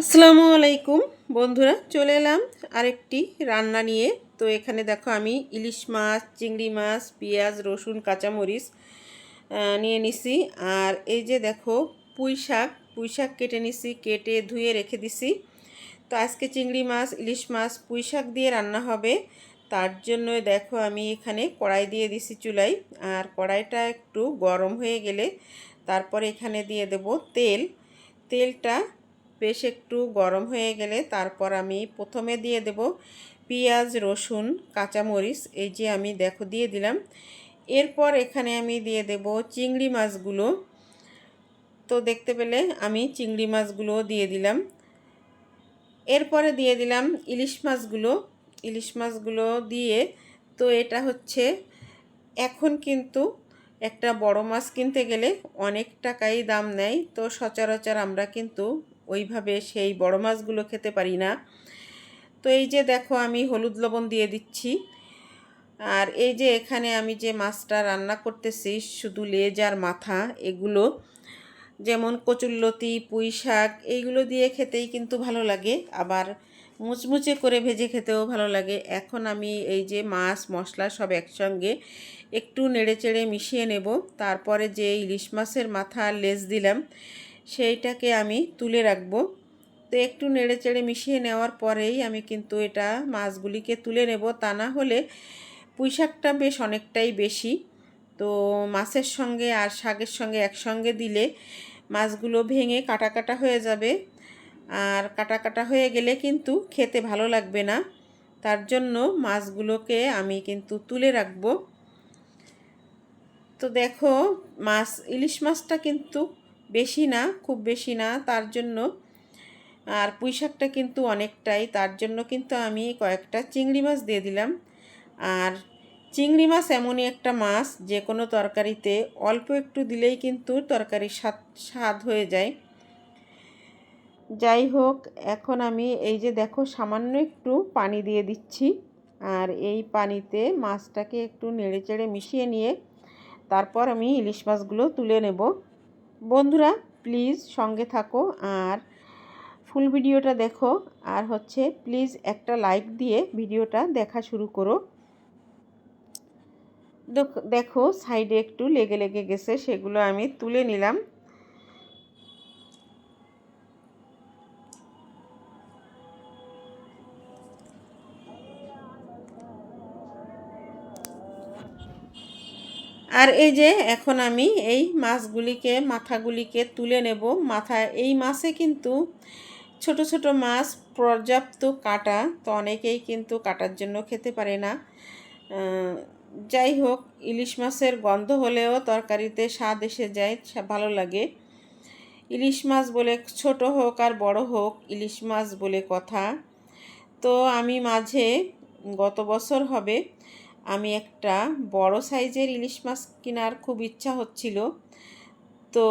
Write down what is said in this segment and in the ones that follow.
আসসালামু আলাইকুম, বন্ধুরা, চলে এলাম আরেকটি রান্না নিয়ে। তো এখানে দেখো আমি ইলিশ মাছ, চিংড়ি মাছ, পেঁয়াজ, রসুন, কাঁচামরিচ নিয়ে নিছি। আর এই যে দেখো পুঁই শাক পুঁই শাক কেটে নিছি, কেটে ধুয়ে রেখে দিছি। তো আজকে চিংড়ি মাছ, ইলিশ মাছ, পুঁই শাক দিয়ে রান্না হবে। তার জন্য দেখো আমি এখানে কড়াই দিয়ে দিছি চুলাই আর কড়াইটা একটু গরম হয়ে গেলে তারপরে এখানে দিয়ে দেব তেল। তেলটা বেশ একটু গরম হয়ে গেলে তারপর আমি প্রথমে দিয়ে দেব পেঁয়াজ, রসুন, কাঁচামরিচ, এই যে আমি দেখো দিয়ে দিলাম। এরপর এখানে আমি দিয়ে দেব চিংড়ি মাছগুলো। তো দেখতে পেলে আমি চিংড়ি মাছগুলো দিয়ে দিলাম। এরপরে দিয়ে দিলাম ইলিশ মাছগুলো। ইলিশ মাছগুলো দিয়ে তো এটা হচ্ছে এখন কিন্তু একটা বড় মাছ কিনতে গেলে অনেক টাকাই দাম নেয়। তো সচরাচর আমরা কিন্তু ওইভাবে সেই বড় মাছগুলো খেতে পারি না। তো এই যে দেখো আমি হলুদ লবণ দিয়ে দিচ্ছি। আর এই যে এখানে আমি যে মাছটা রান্না করতেছি, শুধু লেজ আর মাথা, এগুলো যেমন কচুল্লতি পুঁই শাক এইগুলো দিয়ে খেতেই কিন্তু ভালো লাগে। আবার মুচমুচে করে ভেজে খেতেও ভালো লাগে। এখন আমি এই যে মাছ, মশলা সব একসঙ্গে একটু নেড়ে চেড়ে মিশিয়ে নেব। তারপরে যে ইলিশ মাছের মাথা লেজ দিলাম সেইটাকে আমি তুলে রাখব। তো একটু নেড়ে চেড়ে মিশিয়ে নেওয়ার পরেই আমি কিন্তু এটা মাছগুলিকে তুলে নেব। তা না হলে পুঁই শাকটা বেশ অনেকটাই বেশি। তো মাছের সঙ্গে আর শাকের সঙ্গে একসঙ্গে দিলে মাছগুলো ভেঙে কাটা কাটা হয়ে যাবে। আর কাটা কাটা হয়ে গেলে কিন্তু খেতে ভালো লাগবে না। তার জন্য মাছগুলোকে আমি কিন্তু তুলে রাখব। তো দেখো, মাছ, ইলিশ মাছটা কিন্তু বেশি না, খুব বেশি না, তার জন্য। আর পুঁই শাকটা কিন্তু অনেকটাই, তার জন্য কিন্তু আমি কয়েকটা চিংড়ি মাছ দিয়ে দিলাম। আর চিংড়ি মাছ এমনই একটা মাছ যে কোনো তরকারিতে অল্প একটু দিলেই কিন্তু তরকারির স্বাদ স্বাদ হয়ে যায়। যাই হোক, এখন আমি এই যে দেখো, সামান্য একটু পানি দিয়ে দিচ্ছি। আর এই পানিতে মাছটাকে একটু নেড়ে চেড়ে মিশিয়ে নিয়ে, তারপর আমি ইলিশ মাছগুলো তুলে নেব। বন্ধুরা প্লিজ সঙ্গে থাকো আর ফুল ভিডিওটা দেখো। আর হচ্ছে প্লিজ একটা লাইক দিয়ে ভিডিওটা দেখা শুরু করো। দেখ- সাইডে একটু লেগে লেগে গেছে, সেগুলো আমি তুলে নিলাম। আর এই যে এখন আমি এই মাছগুলিকে, মাথাগুলিকে তুলে নেব মাথা এই মাছে কিন্তু ছোট ছোট মাছ, পর্যাপ্ত কাটা, তো অনেকেই কিন্তু কাটার জন্য খেতে পারে না। যাই হোক, ইলিশ মাছের গন্ধ হলেও তরকারিতে স্বাদ এসে যায় ভালো লাগে। ইলিশ মাছ বলে ছোট হোক আর বড় হোক, ইলিশ মাছ বলে কথা। তো আমি মাঝে, গত বছর হবে আমি একটা বড় সাইজের ইলিশ মাছ কেনার খুব ইচ্ছা হচ্ছিল। তো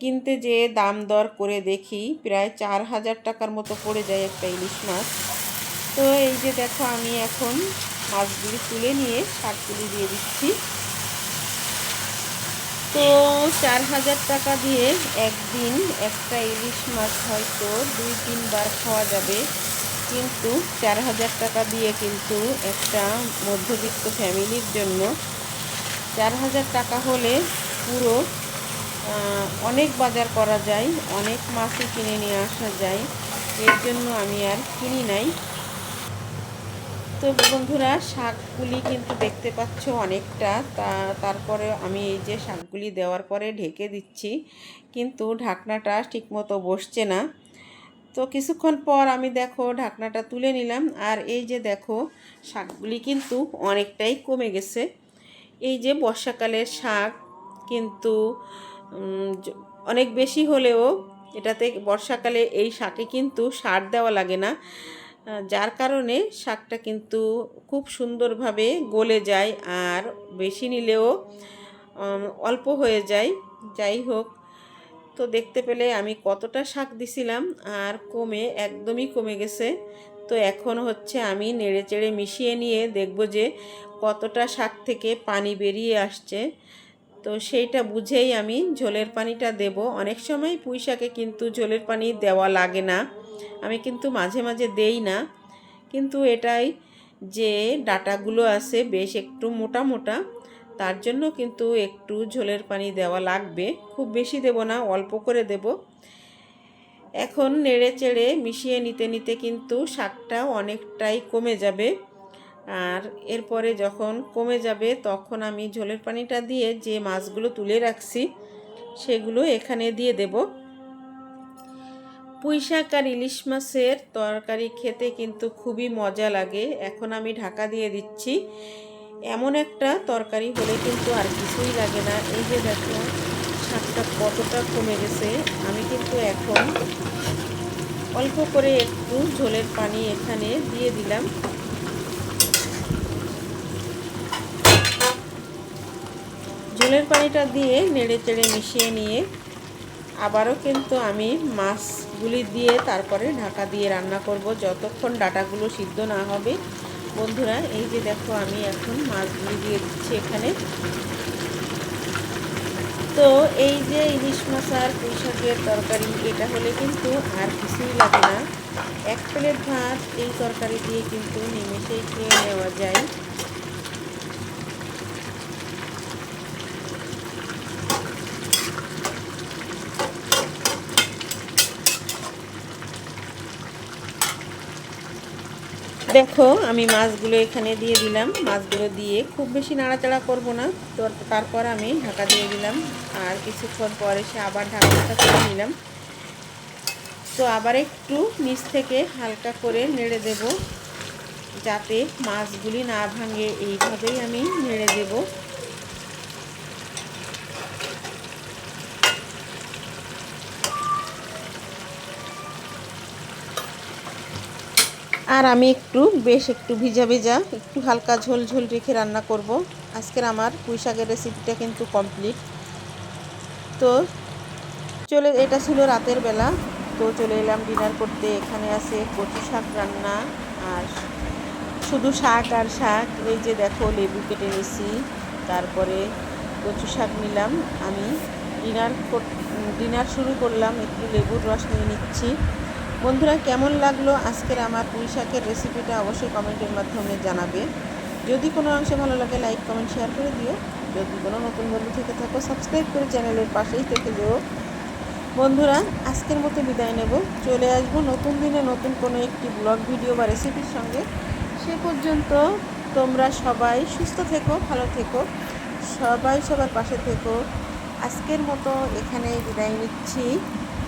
কিনতে যে দাম দর করে দেখি প্রায় চার হাজার টাকার মতো পড়ে যায় একটা ইলিশ মাছ। তো, এই যে দেখো আমি এখন মাছগুলি তুলে নিয়ে শাকগুলি দিয়ে দিচ্ছি। তো, চার হাজার টাকা দিয়ে একদিন একটা ইলিশ মাছ হয়তো দুই তিনবার খাওয়া যাবে। কিন্তু চার হাজার টাকা দিয়ে কিন্তু একটা মধ্যবিত্ত ফ্যামিলির জন্য চার হাজার টাকা হলে পুরো অনেক বাজার করা যায়, অনেক মাছই কিনে নিয়ে আসা যায়। এর জন্য আমি আর কিনি নাই। তো বন্ধুরা, শাকগুলি কিন্তু দেখতে পাচ্ছ অনেকটা। তা, তারপরে আমি এই যে শাকগুলি দেওয়ার পরে ঢেকে দিচ্ছি। কিন্তু ঢাকনাটা ঠিকমতো বসছে না। তো কিছুক্ষণ পর আমি দেখো ঢাকনাটা তুলে নিলাম, আর এই যে দেখো শাকগুলি কিন্তু অনেকটাই কমে গেছে। এই যে বর্ষাকালের শাক কিন্তু অনেক বেশি হলেও এটাতে বর্ষাকালে এই শাকে কিন্তু সার দেওয়া লাগে না যার কারণে শাকটা কিন্তু খুব সুন্দরভাবে গলে যায় আর বেশি নিলেও অল্প হয়ে যায়। যাই হোক তো দেখতে পেলে আমি কতটা শাক দিছিলাম আর কমে, একদমই কমে গেছে। তো এখন হচ্ছে আমি নেড়ে চেড়ে মিশিয়ে নিয়ে দেখব যে কতটা শাক থেকে পানি বেরিয়ে আসছে। তো সেইটা বুঝেই আমি ঝোলের পানিটা দেব। অনেক সময় পুঁই শাকে কিন্তু ঝোলের পানি দেওয়া লাগে না। আমি কিন্তু মাঝে মাঝে দেই না। কিন্তু এটাই যে ডাটাগুলো আছে বেশ একটু মোটা মোটা। তার জন্য কিন্তু একটু ঝোলের পানি দেওয়া লাগবে। খুব বেশি দেব না, অল্প করে দেব। এখন নেড়ে চেড়ে মিশিয়ে নিতে নিতে কিন্তু শাকটা অনেকটাই কমে যাবে। আর এরপরে যখন কমে যাবে, তখন আমি ঝোলের পানিটা দিয়ে যে মাছগুলো তুলে রাখছি, সেগুলো এখানে দিয়ে দেব। পুঁই শাক আর ইলিশ মাছের তরকারি খেতে কিন্তু খুবই মজা লাগে। এখন আমি ঢাকা দিয়ে দিচ্ছি। এমন একটা তরকারি হলে কিন্তু আর কিছুই লাগে না। এই যে দেখো শাকটা কতটা কমে গেছে। আমি কিন্তু এখন অল্প করে একটু ঝোলের পানি এখানে দিয়ে দিলাম। ঝোলের পানিটা দিয়ে নেড়ে চেড়ে মিশিয়ে নিয়ে আবারও কিন্তু আমি মাছগুলি দিয়ে তারপরে ঢাকা দিয়ে রান্না করব, যতক্ষণ ডাটাগুলো সিদ্ধ না হবে। বন্ধুরা, এই যে দেখো আমি এখন মাছগুলি দিয়ে দিচ্ছি এখানে। তো এই যে ইলিশ মাছ আর পুঁই শাকের তরকারি, এটা হলে কিন্তু আর কিছুই লাগে না। এক প্লেট ভাত, এই তরকারি দিয়ে কিন্তু নিমেষেই খেয়ে নেওয়া যায়। দেখো, আমি মাছগুলো এখানে দিয়ে দিলাম। মাছগুলো দিয়ে খুব বেশি নাড়াচাড়া করব না। তো তারপর আমি ঢাকা দিয়ে দিলাম। আর কিছুক্ষণ পরে সে আবার ঢাকাটা করে নিলাম। তো আবার একটু নিচ থেকে হালকা করে নেড়ে দেব। যাতে মাছগুলি না ভাঙে। এইভাবেই আমি নেড়ে দেবো। আর আমি একটু, বেশ একটু ভিজা ভেজা, একটু হালকা ঝোল ঝোল রেখে রান্না করব। আজকের আমার পুঁই শাকের রেসিপিটা কিন্তু কমপ্লিট তো চলে, এটা ছিল রাতের বেলা। তো চলে এলাম ডিনার করতে। এখানে আছে কচু শাক রান্না আর শুধু শাক আর শাক। এই যে দেখো, লেবু কেটে নিছি তারপরে কচু শাক নিলাম। আমি ডিনার ডিনার শুরু করলাম। একটু লেবুর রস নিয়ে নিচ্ছি। বন্ধুরা, কেমন লাগল আজকের আমার পুঁই শাকের রেসিপিটা অবশ্যই কমেন্টের মাধ্যমে জানাবে। যদি কোনো অংশে ভালো লাগে লাইক কমেন্ট শেয়ার করে দিও। যদি কোনো নতুন বন্ধু থেকে থাকো সাবস্ক্রাইব করে চ্যানেলের পাশেই থেকে যেও। বন্ধুরা, আজকের মতো বিদায় নেব। চলে আসব নতুন দিনে নতুন কোনো একটি ব্লগ ভিডিও বা রেসিপির সঙ্গে। সে পর্যন্ত তোমরা সবাই সুস্থ থেকো, ভালো থেকো। সবাই সবার পাশে থেকো। আজকের মতো এখানে বিদায় নিচ্ছি।